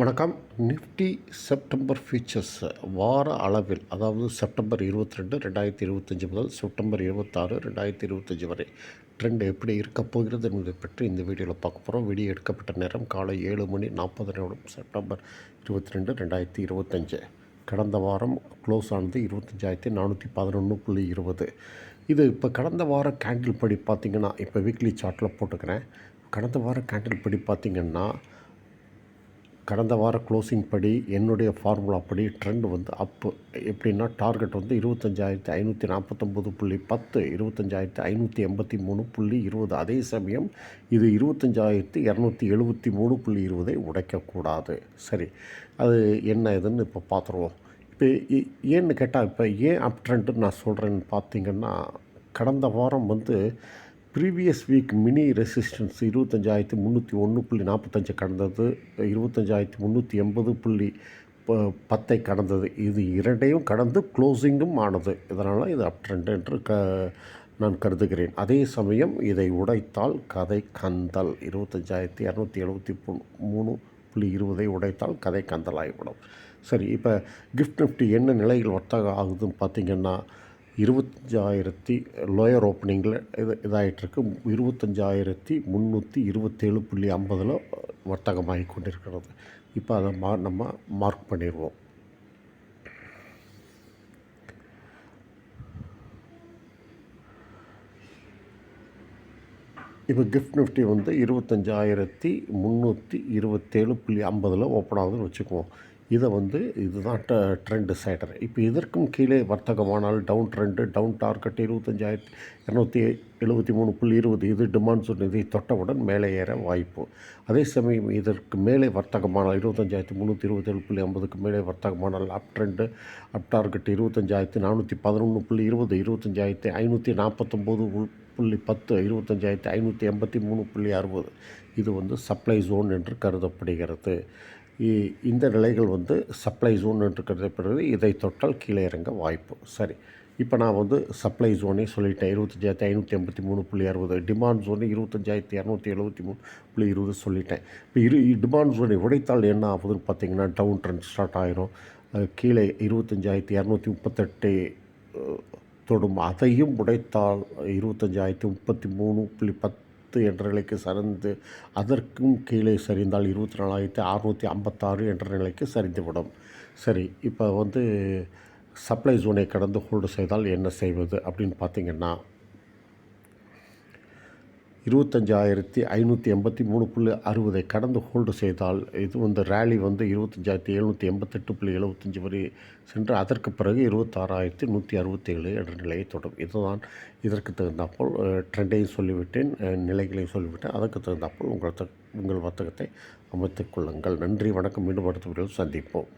வணக்கம். Nifty September features வார அளவில் அதாவது செப்டம்பர் இருபத்தி ரெண்டு ரெண்டாயிரத்தி இருபத்தஞ்சி முதல் செப்டம்பர் இருபத்தாறு ரெண்டாயிரத்தி இருபத்தஞ்சி வரை ட்ரெண்ட் எப்படி இருக்க போகிறது என்பதை பற்றி இந்த வீடியோவில் பார்க்க போகிறோம் வீடியோ எடுக்கப்பட்ட நேரம் காலை ஏழு மணி நாற்பது நிமிடம் செப்டம்பர் இருபத்தி ரெண்டு ரெண்டாயிரத்தி இருபத்தஞ்சு. கடந்த வாரம் க்ளோஸ் ஆனது இருபத்தஞ்சாயிரத்தி நானூற்றி பதினொன்று புள்ளி இருபது. இது இப்போ கடந்த வார கேண்டில் படி பார்த்திங்கன்னா இப்போ வீக்லி சார்ட்டில் போட்டுக்கிறேன். கடந்த வார கேண்டில் படி பார்த்திங்கன்னா கடந்த வார க்ளோசிங் படி என்னுடைய ஃபார்முலா படி ட்ரெண்ட் வந்து அப்பு எப்படின்னா டார்கெட் வந்து இருபத்தஞ்சாயிரத்தி ஐநூற்றி நாற்பத்தொம்போது புள்ளி பத்து இருபத்தஞ்சாயிரத்தி ஐநூற்றி எண்பத்தி மூணு புள்ளி இருபது. அதே சமயம் இது இருபத்தஞ்சாயிரத்தி இரநூத்தி எழுபத்தி மூணு புள்ளி இருபதை உடைக்கக்கூடாது. சரி அது என்ன இதுன்னு இப்போ பார்த்துருவோம் இப்போ ஏன்னு கேட்டால் இப்போ ஏன் அப் ட்ரெண்ட்டுன்னு நான் சொல்கிறேன்னு பார்த்தீங்கன்னா கடந்த வாரம் வந்து ப்ரீவியஸ் வீக் மினி ரெசிஸ்டன்ஸ் இருபத்தஞ்சாயிரத்தி முந்நூற்றி ஒன்று புள்ளி நாற்பத்தஞ்சு கடந்தது. இருபத்தஞ்சாயிரத்தி முந்நூற்றி எண்பது புள்ளி ப பத்தை கடந்தது. இது இரண்டையும் கடந்து க்ளோசிங்கும் ஆனது. இதனால் இது அப் ட்ரெண்ட் என்று க நான் கருதுகிறேன். அதே சமயம் இதை உடைத்தால் கதை கந்தல். இருபத்தஞ்சாயிரத்தி இரநூத்தி எழுபத்தி மூணு புள்ளி இருபதை உடைத்தால் கதை கந்தல் ஆகிவிடும் சரி இப்போ கிஃப்ட் நிஃப்டி என்ன நிலையில் வர்த்தகம் ஆகுதுன்னு பார்த்தீங்கன்னா இருபத்தஞ்சாயிரத்தி லோயர் ஓப்பனிங்கில் இது இதாகிட்ருக்கு இருபத்தஞ்சாயிரத்தி முந்நூற்றி இருபத்தேழு புள்ளி ஐம்பதில் வர்த்தகமாகி கொண்டிருக்கிறது. இப்போ அதை மா நம்ம மார்க் பண்ணிடுவோம் இப்போ கிஃப்ட் நிஃப்டி வந்து இருபத்தஞ்சாயிரத்தி முந்நூற்றி இருபத்தேழு புள்ளி ஐம்பதில் ஓப்பன் ஆகுதுன்னு வச்சுக்குவோம். இதை வந்து இதுதான் ட ட்ரெண்ட் டிசைடர் இப்போ இதற்கும் கீழே வர்த்தகமானால் டவுன் ட்ரெண்டு டவுன் டார்கெட் இருபத்தஞ்சாயிரத்தி இரநூத்தி எழுபத்தி மூணு புள்ளி இருபது. இது டிமாண்ட் சொன்ன இதை தொட்டவுடன் மேலே ஏற வாய்ப்பு. அதே சமயம் இதற்கு மேலே வர்த்தகமானால் இருபத்தஞ்சாயிரத்தி முந்நூற்றி இருபத்தேழு புள்ளி ஐம்பதுக்கு மேலே வர்த்தகமானால் அப் ட்ரெண்டு அப் டார்கெட் இருபத்தஞ்சாயிரத்தி நானூற்றி பதினொன்று புள்ளி இருபது. இருபத்தஞ்சாயிரத்தி ஐநூற்றி நாற்பத்தொம்போது புள்ளி பத்து. இருபத்தஞ்சாயிரத்தி ஐநூற்றி எண்பத்தி மூணு புள்ளி அறுபது. இது வந்து சப்ளை ஜோன் என்று கருதப்படுகிறது. இந்த நிலைகள் வந்து சப்ளை ஜோன் என்று கருதப்படுகிறது. இதை தொட்டால் கீழே இறங்க வாய்ப்பு. சரி. இப்போ நான் வந்து சப்ளை ஜோனே சொல்லிட்டேன். இருபத்தஞ்சாயிரத்தி ஐநூற்றி எண்பத்தி மூணு புள்ளி அறுபது. டிமாண்ட் ஜோனு இருபத்தஞ்சாயிரத்தி இரநூத்தி எழுபத்தி மூணு புள்ளி இருபது சொல்லிட்டேன். இப்போ இரு டிமாண்ட் ஜோனை உடைத்தால் என்ன ஆகுதுன்னு பார்த்தீங்கன்னா டவுன் ட்ரெண்ட் ஸ்டார்ட் ஆகிரும் கீழே இருபத்தஞ்சாயிரத்தி இரநூத்தி முப்பத்தெட்டு தொடும். அதையும் உடைத்தால் இருபத்தஞ்சாயிரத்தி முப்பத்தி மூணு புள்ளி பத்து என்ற நிலைக்கு சரிந்து அதற்கும் கீழே சரிந்தால் இருபத்தி நாலாயிரத்தி அறுநூற்றி ஐம்பத்தாறு என்ற நிலைக்கு சரிந்துவிடும். சரி இப்போ வந்து சப்ளை ஜோனை கடந்து ஹோல்டு செய்தால் என்ன செய்வது அப்படின்னு பார்த்தீங்கன்னா இருபத்தஞ்சாயிரத்தி ஐநூற்றி எண்பத்தி மூணு புள்ளி அறுபதை கடந்து ஹோல்டு செய்தால் இது வந்து ரேலி வந்து இருபத்தஞ்சாயிரத்தி எழுநூற்றி எண்பத்தெட்டு புள்ளி எழுபத்தஞ்சி வரை சென்று அதற்கு பிறகு இருபத்தாறாயிரத்தி நூற்றி அறுபத்தேழு என்ற நிலையை தொடரும் இதுதான் இதற்கு தகுந்தாப்போல் ட்ரெண்டையும் சொல்லிவிட்டேன் நிலைகளையும் சொல்லிவிட்டேன். அதற்கு தகுந்தாப்போல் உங்கள் உங்கள் வர்த்தகத்தை அமைத்துக் கொள்ளுங்கள். நன்றி வணக்கம். மீண்டும் அடுத்த சந்திப்போம்.